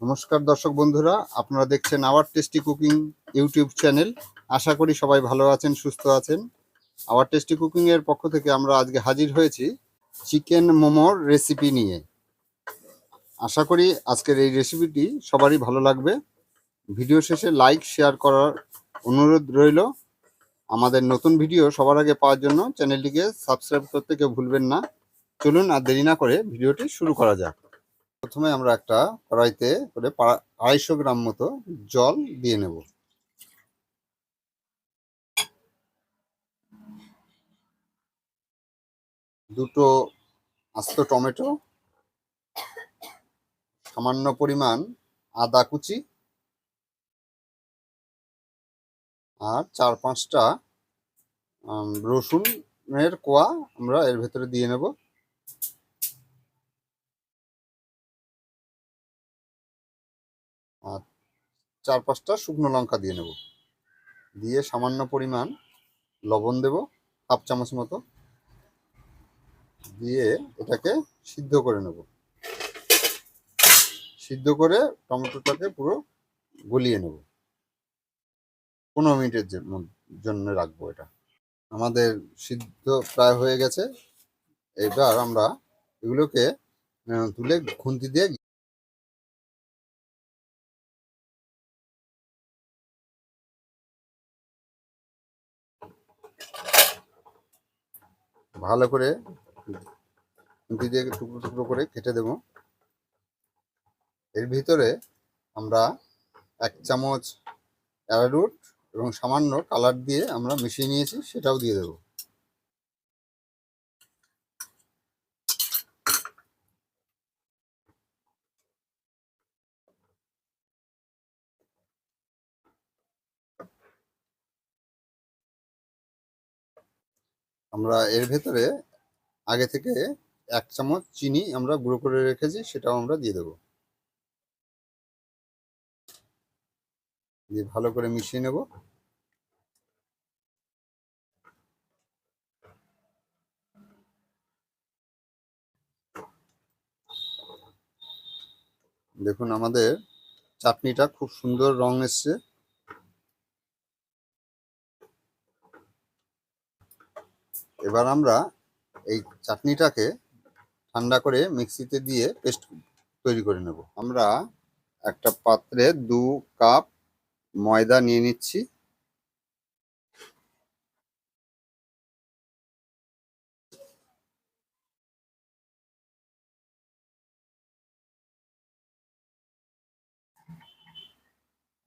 নমস্কার দর্শক বন্ধুরা, আপনারা দেখছেন our tasty cooking YouTube channel. আশা করি সবাই ভালো আছেন, সুস্থ আছেন। আওয়ার টেস্টি কুকিং এর পক্ষ থেকে আমরা আজকে হাজির হয়েছি চিকেন মোমোর রেসিপি নিয়ে। আশা করি আজকের এই রেসিপিটি সবারই ভালো লাগবে। ভিডিও শেষে লাইক, শেয়ার করার অনুরোধ রইল। আমাদের নতুন ভিডিও সবার আগে পাওয়ার জন্য চ্যানেলটিকে সাবস্ক্রাইব করতে কেউ ভুলবেন না। চলুন আর দেরি না করে ভিডিওটি শুরু করা যাক। প্রথমে আমরা একটা কড়াইতে করে আড়াইশো গ্রাম মতো জল দিয়ে নেব। দুটো আস্ত টমেটো, সামান্য পরিমাণ আদা কুচি আর চার পাঁচটা রসুনের কোয়া আমরা এর ভেতরে দিয়ে নেব। চার পাঁচটা শুকনো লঙ্কা দিয়ে নেব। দিয়ে সামান্য পরিমাণ লবণ দেব, হাফ চামচ মতো। দিয়ে এটাকে সিদ্ধ করে নেব। সিদ্ধ করে টমেটোটাকে পুরো গলিয়ে নেব। পনেরো মিনিটের জন্য রাখব এটা। আমাদের সিদ্ধ প্রায় হয়ে গেছে। এবার আমরা এগুলোকে তুলে খুন্তি দিয়ে ভালো করে খুন্তি দিয়ে টুকরো টুকরো করে কেটে দেব। এর ভিতরে আমরা এক চামচ অ্যারারুট এবং সামান্য কালার দিয়ে আমরা মিশিয়ে নিয়েছি, সেটাও দিয়ে দেব। আমরা এর ভেতরে আগে থেকে এক চামচ চিনি আমরা গুঁড়ো করে রেখেছি, সেটাও আমরা দিয়ে দেবো। দিয়ে ভালো করে মিশিয়ে নেব। দেখুন আমাদের চাটনিটা খুব সুন্দর রং এসছে। এবার আমরা এই চাটনিটাকে ঠান্ডা করে মিক্সিতে দিয়ে পেস্ট তৈরি করে নেব। আমরা একটা পাত্রে দু কাপ ময়দা নিয়ে নিচ্ছি।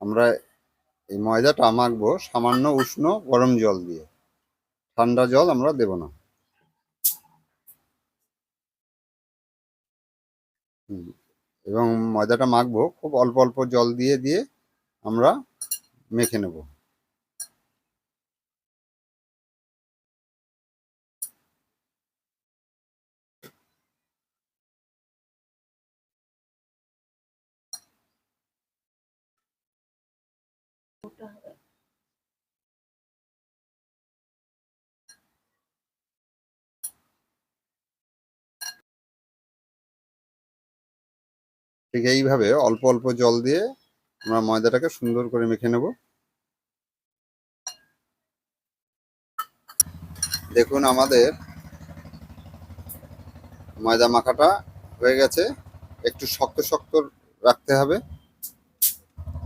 আমরা এই ময়দাটা মাখবো সামান্য উষ্ণ গরম জল দিয়ে। ঠান্ডা জল আমরা দেব না। এবং ময়দাটা মাখবো, খুব অল্প অল্প জল দিয়ে দিয়ে আমরা মেখে নেব। ঠিক এইভাবে অল্প অল্প জল দিয়ে আমরা ময়দাটাকে সুন্দর করে মেখে নেব। দেখুন আমাদের ময়দা মাখাটা হয়ে গেছে। একটু শক্ত শক্ত রাখতে হবে।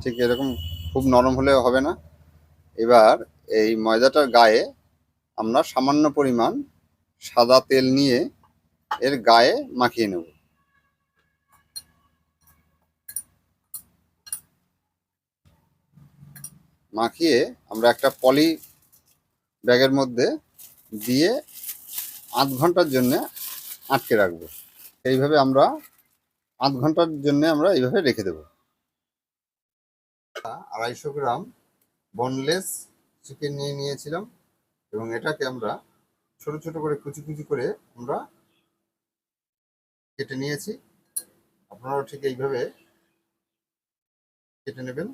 ঠিক এরকম খুব নরম হলে হবে না। এবার এই ময়দাটার গায়ে আমরা সামান্য পরিমাণ সাদা তেল নিয়ে এর গায়ে মাখিয়ে নেব। মাখিয়ে আমরা একটা পলি ব্যাগের মধ্যে দিয়ে আধ ঘণ্টার জন্য আটকে রাখব। এইভাবে আমরা আধ ঘণ্টার জন্য আমরা এইভাবে রেখে দেব। আড়াইশো গ্রাম বনলেস চিকেন নিয়ে নিয়েছিলাম এবং এটাকে আমরা ছোট ছোট করে কুচি কুচি করে আমরা কেটে নিয়েছি। আপনারাও ঠিক এইভাবে কেটে নেবেন।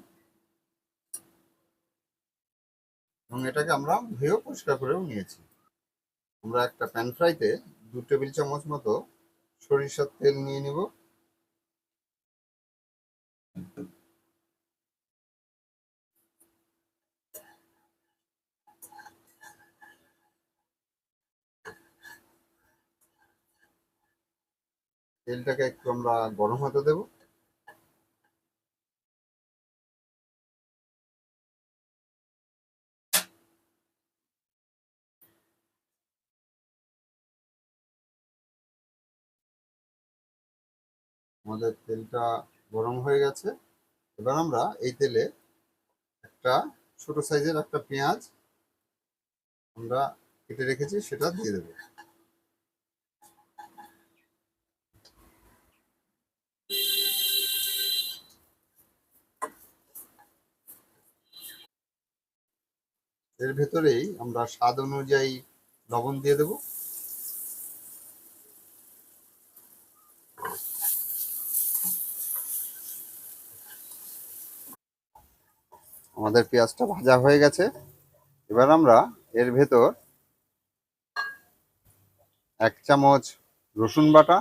এবং এটাকে আমরা ধুয়েও পরিষ্কার করেও নিয়েছি। আমরা একটা প্যান ফ্রাইতে দু টেবিল চামচ মতো সরিষার তেল নিয়ে নিব। তেলটাকে একটু আমরা গরম হতে দেবো। আমাদের তেলটা গরম হয়ে গেছে। এবার আমরা এই তেলে একটা ছোট সাইজের একটা পেঁয়াজ আমরা কেটে রেখেছি, সেটা দিয়ে দেবো। এর ভেতরেই আমরা স্বাদ অনুযায়ী লবণ দিয়ে দেব। আমাদের পেঁয়াজটা ভাজা হয়ে গেছে। এবার আমরা এর ভেতর এক চামচ রসুন বাটা,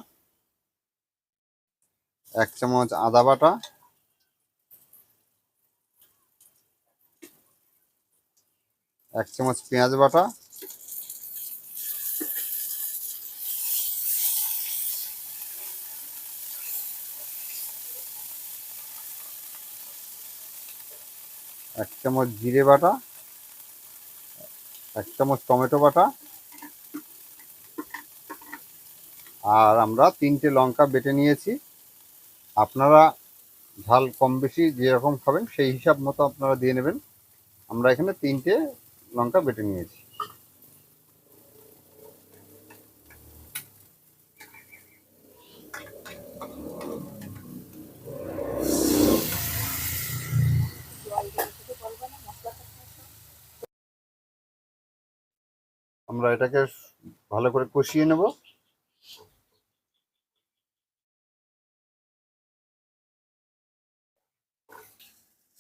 এক চামচ আদা বাটা, এক চামচ পেঁয়াজ বাটা এক চামচ জিরে বাটা, এক চামচ টমেটো বাটা, আর আমরা তিনটে লঙ্কা বেটে নিয়েছি। আপনারা ঝাল কম বেশি যেরকম খাবেন সেই হিসাব মতো আপনারা দিয়ে নেবেন। আমরা এখানে তিনটে লঙ্কা বেটে নিয়েছি। আমরা এটাকে ভালো করে কষিয়ে নেব।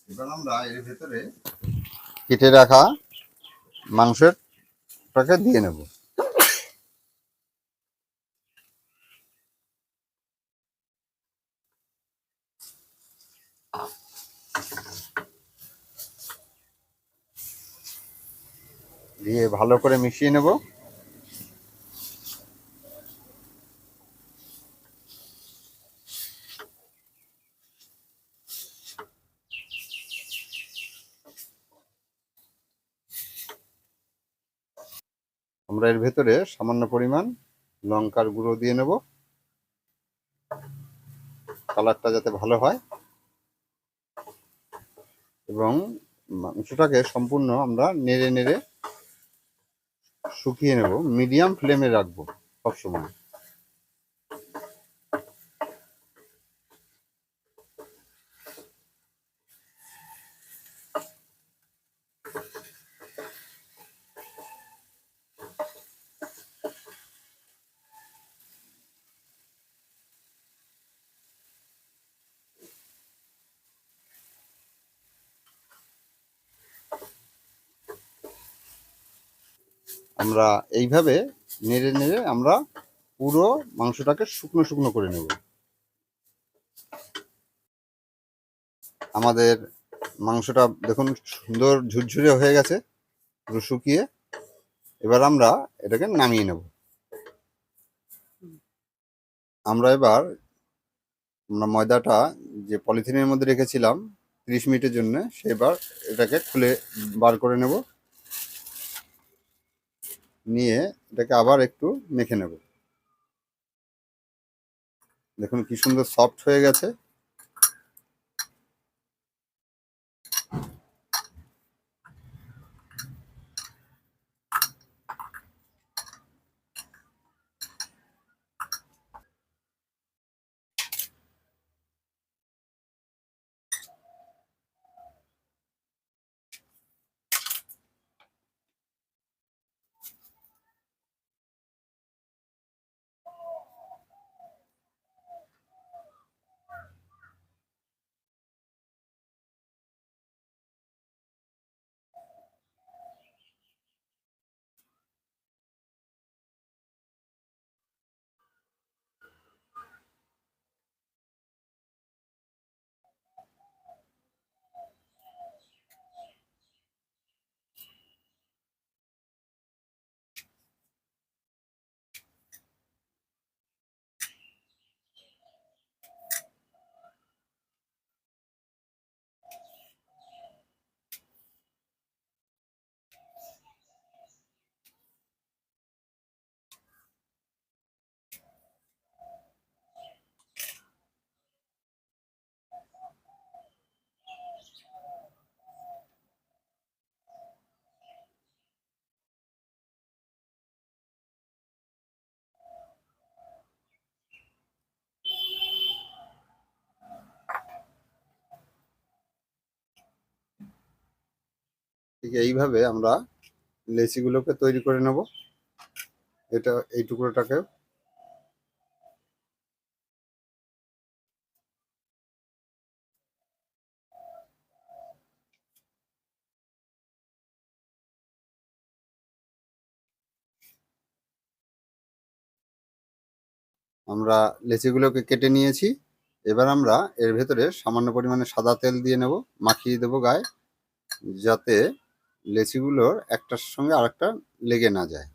এবার আমরা এর ভেতরে কেটে রাখা মাংসেরটাকে দিয়ে নেব। দিয়ে ভালো করে মিশিয়ে নেব। আমরা এর ভেতরে সামান্য পরিমাণ লঙ্কার গুঁড়ো দিয়ে নেব। কালারটা যাতে ভালো হয়। এবং মাংসটাকে সম্পূর্ণ আমরা নেড়ে নেড়ে শুকিয়ে নেব মিডিয়াম ফ্লেমে রাখব সবসময়। আমরা এইভাবে নেড়ে নেড়ে আমরা পুরো মাংসটাকে শুকনো শুকনো করে নেব। আমাদের মাংসটা দেখুন সুন্দর ঝুরঝুরে হয়ে গেছে, পুরো শুকিয়ে। এবার আমরা এটাকে নামিয়ে নেব। আমরা এবার আমরা ময়দাটা যে পলিথিনের মধ্যে রেখেছিলাম তিরিশ মিনিটের জন্য সেবার এটাকে খুলে বার করে নেব। নিয়ে এটাকে আবার একটু মেখে নেব। দেখুন কি সুন্দর সফট হয়ে গেছে। ঠিক এইভাবে আমরা লেচিগুলোকে তৈরি করে নেব। এটা এই টুকরোটাকে। আমরা লেচিগুলোকে কেটে নিয়েছি। এবার আমরা এর ভেতরে সামান্য পরিমাণে সাদা তেল দিয়ে নেব, মাখিয়ে দেবো গায়ে, যাতে লেচিগুলোর একটার সঙ্গে আরেকটা লেগে না যায়।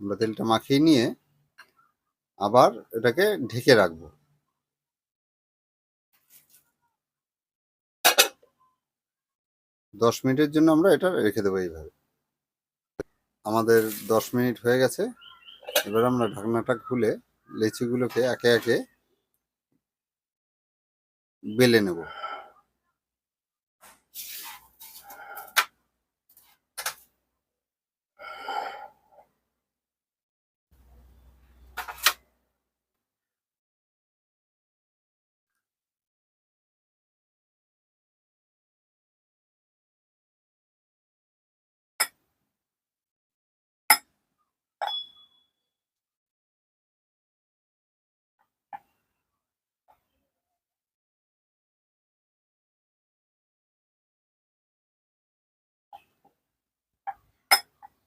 আমরা তেলটা মাখিয়ে নিয়ে আবার এটাকে ঢেকে রাখব। দশ মিনিটের জন্য আমরা এটা রেখে দেবো এইভাবে। আমাদের দশ মিনিট হয়ে গেছে। এবার আমরা ঢাকনাটা খুলে লেচিগুলোকে একে একে বেলে নেব।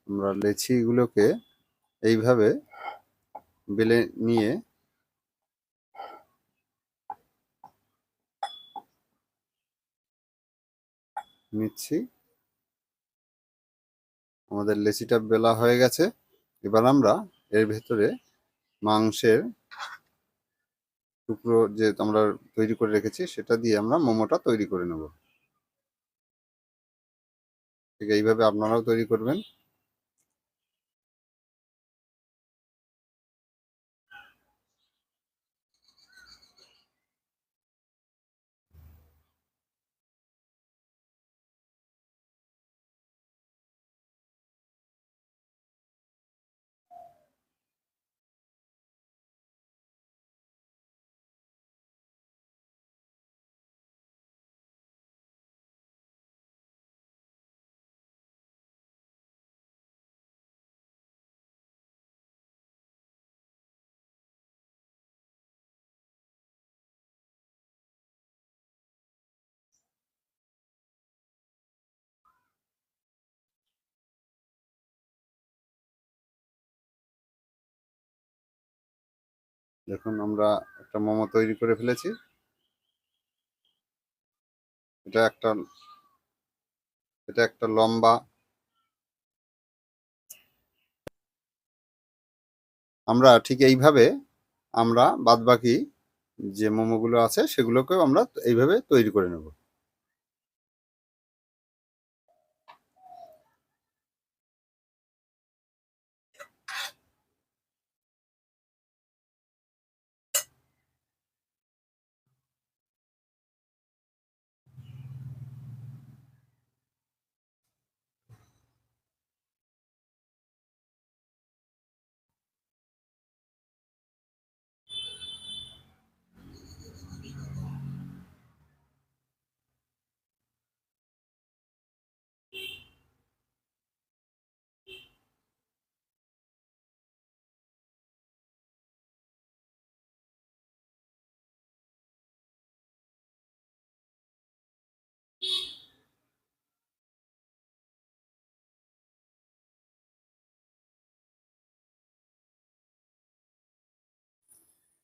আমরা লেচিগুলোকে এইভাবে বেলে নিয়ে নিচ্ছি। আমাদের লেচিটা বেলা হয়ে গেছে। এবার আমরা এর ভেতরে মাংসের টুকরো যে আমরা তৈরি করে রেখেছি, সেটা দিয়ে আমরা মোমোটা তৈরি করে নেব। ঠিক এইভাবে আপনারাও তৈরি করবেন। দেখুন, আমরা একটা মোমো তৈরি করে ফেলেছি। এটা একটা এটা একটা লম্বা। আমরা ঠিক এইভাবে আমরা বাদবাকি যে মোমোগুলো আছে সেগুলোকেও আমরা এইভাবে তৈরি করে নেব।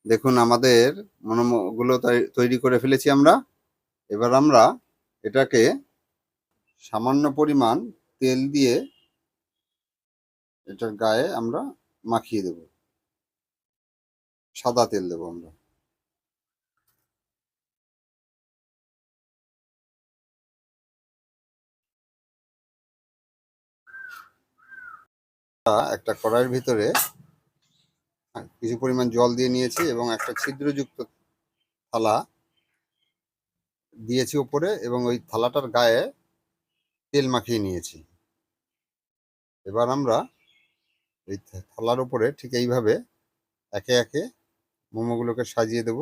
দেখুন, আমাদের মোমোগুলো তৈ- তৈরি করে ফেলেছি আমরা। এবার আমরা এটাকে সামান্য পরিমাণ তেল দিয়ে এটার গায়ে আমরা মাখিয়ে দেব। সাদা তেল দেবো আমরা। একটা কড়াইয়ের ভিতরে কিছু পরিমাণ জল দিয়ে নিয়েছি এবং একটা ছিদ্রযুক্ত থালা দিয়েছি ওপরে এবং ওই থালাটার গায়ে তেল মাখিয়ে নিয়েছি। এবার আমরা এই থালার উপরে ঠিক এইভাবে একে একে মোমোগুলোকে সাজিয়ে দেব।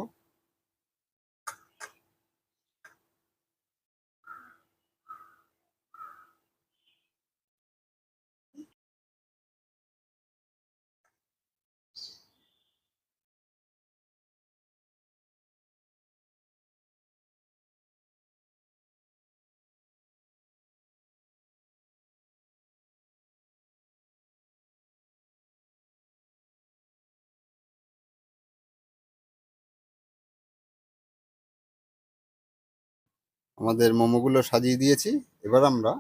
আমাদের মোমোগুলো সাজিয়ে দিয়েছি। এবার আমরা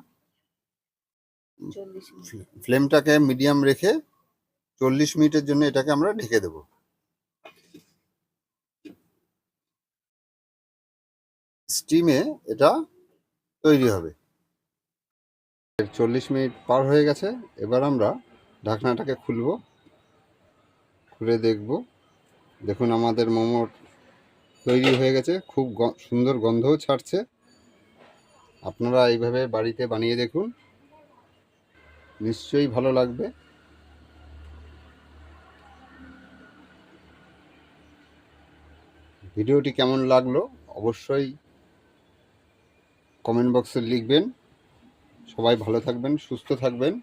ফ্লেমটাকে মিডিয়াম রেখে চল্লিশ মিনিটের জন্য এটাকে আমরা ঢেকে দেব। স্টিমে এটা তৈরি হবে। চল্লিশ মিনিট পার হয়ে গেছে। এবার আমরা ঢাকনাটাকে খুলব। খুলে দেখব। দেখুন আমাদের মোমোর তৈরি হয়ে গেছে। খুব সুন্দর গন্ধও ছাড়ছে। আপনারা এইভাবে বাড়িতে বানিয়ে দেখুন। নিশ্চয়ই ভালো লাগবে। ভিডিওটি কেমন লাগল অবশ্যই কমেন্ট বক্সে লিখবেন। সবাই ভালো থাকবেন, সুস্থ থাকবেন।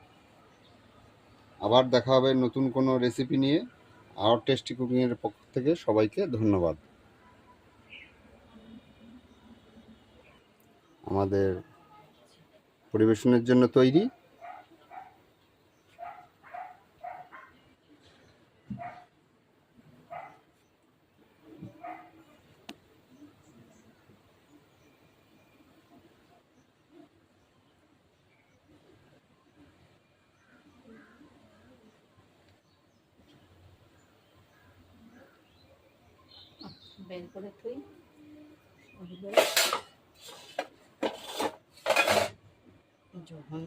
আবার দেখা হবে নতুন কোনো রেসিপি নিয়ে। আর টেস্টি কুকিংয়ের পক্ষ থেকে সবাইকে ধন্যবাদ। আমাদের পরিবেশনের জন্য তৈরি। বের করে তুই যখন